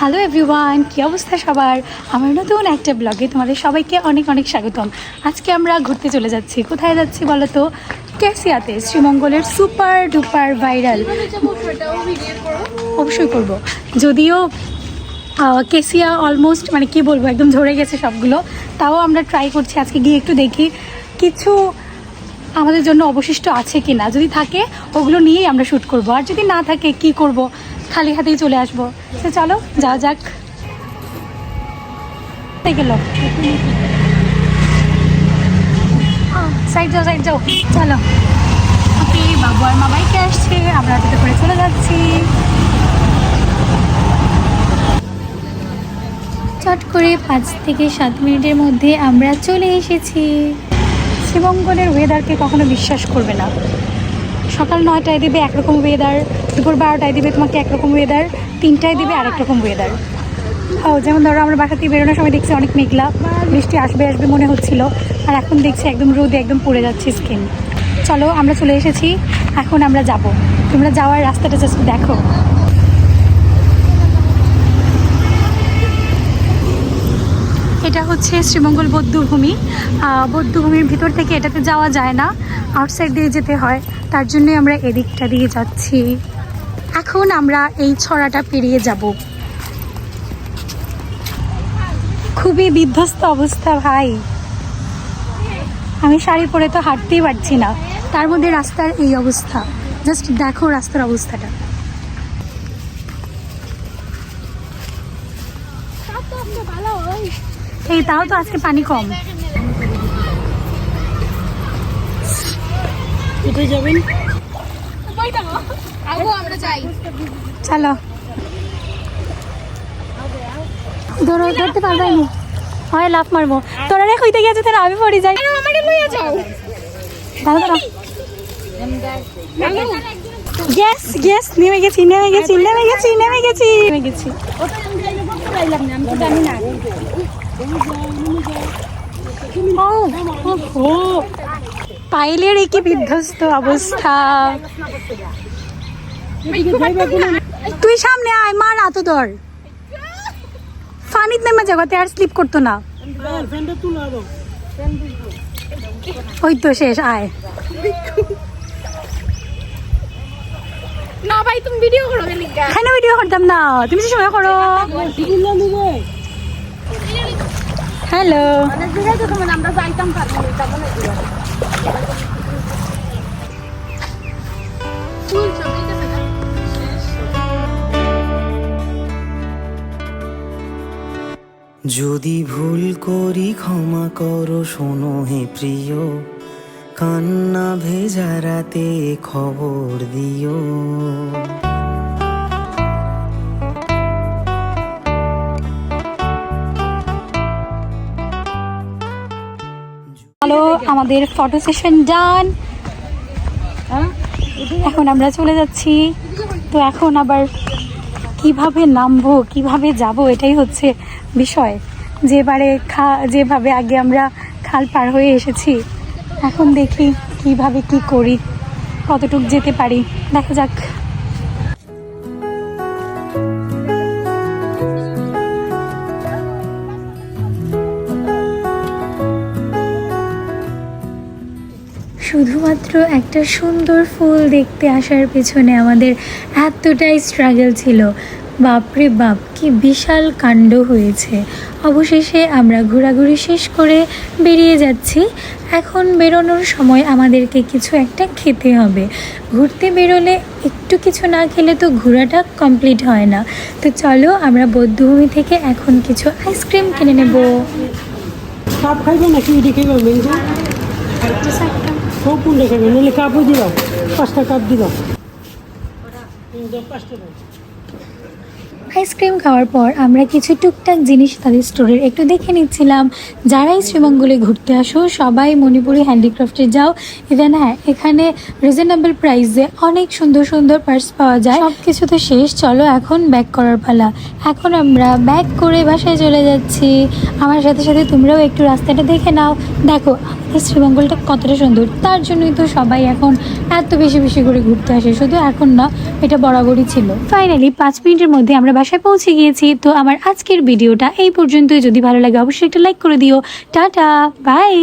Hello everyone, কী অবস্থা সবার? আমার নতুন একটা ব্লগে তোমাদের সবাইকে অনেক অনেক স্বাগতম। আজকে আমরা ঘুরতে চলে যাচ্ছি। কোথায় যাচ্ছি বলো তো? ক্যাসিয়াতে, শ্রীমঙ্গলের সুপার ডুপার ভাইরাল। অবশ্যই করব। যদিও কেসিয়া অলমোস্ট মানে কি বলব, একদম ঝরে গেছে সবগুলো। তাও আমরা ট্রাই করছি আজকে গিয়ে একটু দেখি কিছু আমাদের জন্য অবশিষ্ট আছে কি না যদি থাকে, ওগুলো নিয়েই আমরা শ্যুট করব। আর যদি না থাকে, কি করব? খালি হাতেই চলে আসব। তো চলো, যাওয়া যাক। গেল। সাইড যাও সাইড যাও। চলো। ওকে, বাবু আর মা বাইকে আসছে। আমরা অটোতে করে চলে যাচ্ছি। চট করে পাঁচ থেকে সাত মিনিটের মধ্যে আমরা চলে এসেছি। শ্রীমঙ্গলের ওয়েদারকে কখনো বিশ্বাস করবে না। সকাল নয়টায় দেবে একরকম ওয়েদার দুপুর বারোটায় দেবে তোমাকে একরকম ওয়েদার তিনটায় দেবে আরেক রকম ওয়েদার ও, যেমন ধরো আমরা বাসা থেকে বেরোনোর সময় দেখছি অনেক মেঘলা, বৃষ্টি আসবে আসবে মনে হচ্ছিল, আর এখন দেখছি একদম রোদে একদম পড়ে যাচ্ছে স্কিন চলো, আমরা চলে এসেছি, এখন আমরা যাব। তোমরা যাওয়ার রাস্তাটা জাস্ট দেখো। এটা হচ্ছে শ্রীমঙ্গল বৌদ্ধভূমি বৌদ্ধভূমির ভিতর থেকে এটাতে যাওয়া যায় না আউটসাইড দিয়ে যেতে হয়। তার জন্যই আমরা এদিকটা দিয়ে যাচ্ছি। এখন আমরা এই ছড়াটা পেরিয়ে যাব। খুবই বিধ্বস্ত অবস্থা, ভাই। আমি শাড়ি পরে তো হাঁটতেই পারছি না। তার মধ্যে রাস্তার এই অবস্থা। জাস্ট দেখো রাস্তার অবস্থাটা। এই, তাও তো আজকে পানি কম। কোথায় যাবেন? চলো। ধরো, ধরতে পারবে নি হয়, লাফ মারবো। তোরা রে হইতে গেছে তাহলে আমি পড়ি যাই। আমাকে লইয়া যাও দাঁড়া দাঁড়া গ্যাস গ্যাস নেমে গেছি নেমে গেছি নেমে গেছি। নেমে গেছি। নেমে গেছি ও। পাইলের এই কি বিধ্বস্ত অবস্থা। তুই সামনে আয় মার আত ধর ফানিত নেমে যাগতে আর স্লিপ করতো না। ওই তো শেষ আয়। না ভাই তুমি ভিডিও করো কেন ভিডিও করতাম না? তুমি সময় করো। হ্যালো আমরা যাইতাম যদি ভুল করি ক্ষমা করো শোনো হে প্রিয়। কান্না ভেজা রাতে খবর দিও। হ্যালো আমাদের ফটো সেশন ডান এখন আমরা চলে যাচ্ছি। তো এখন আবার কীভাবে নামবো, কীভাবে যাব, এটাই হচ্ছে বিষয়। যেবারে খা, যেভাবে আগে আমরা খাল পার হয়ে এসেছি, এখন দেখি কীভাবে কি করি, কতটুক যেতে পারি। দেখা যাক। শুধুমাত্র একটা সুন্দর ফুল দেখতে আসার পেছনে আমাদের এতটাই স্ট্রাগল ছিল। বাপরে বাপ, কি বিশাল কাণ্ড হয়েছে। অবশেষে আমরা ঘোরাঘুরি শেষ করে বেরিয়ে যাচ্ছি। এখন বেরোনোর সময় আমাদেরকে কিছু একটা খেতে হবে। ঘুরতে বেরোলে একটু কিছু না খেলে তো ঘোরাটা কমপ্লিট হয় না। তো চলো আমরা বৌদ্ধভূমি থেকে এখন কিছু আইসক্রিম কিনে নেব। খাইবে নাকি সব কোনটা খাইবে নাহলে কাপও দিবা পাঁচটা কাপ দিবা। পাঁচটা দাও আইসক্রিম খাওয়ার পর আমরা কিছু টুকটাক জিনিস তাদের স্টোরের একটু দেখে নিচ্ছিলাম। যারাই শ্রীমঙ্গলে ঘুরতে আসো সবাই মণিপুরি হ্যান্ডিক্রাফটে যাও। ইভেন হ্যাঁ এখানে রিজনেবল প্রাইসে অনেক সুন্দর সুন্দর পার্স পাওয়া যায়। সব কিছু তো শেষ চলো এখন ব্যাক করার পালা। এখন আমরা ব্যাক করে বাসায় চলে যাচ্ছি। আমার সাথে সাথে তোমরাও একটু রাস্তাটা দেখে নাও। দেখো শ্রীমঙ্গলটা কতটা সুন্দর। তার জন্যই তো সবাই এখন এত বেশি বেশি করে ঘুরতে আসে। শুধু এখন না, এটা বরাবরই ছিল। ফাইনালি পাঁচ মিনিটের মধ্যে আমরা বাসায় পৌঁছে গিয়েছি। তো আমার আজকের ভিডিওটা এই পর্যন্তই। যদি ভালো লাগে, অবশ্যই একটা লাইক করে দিও। Tata bye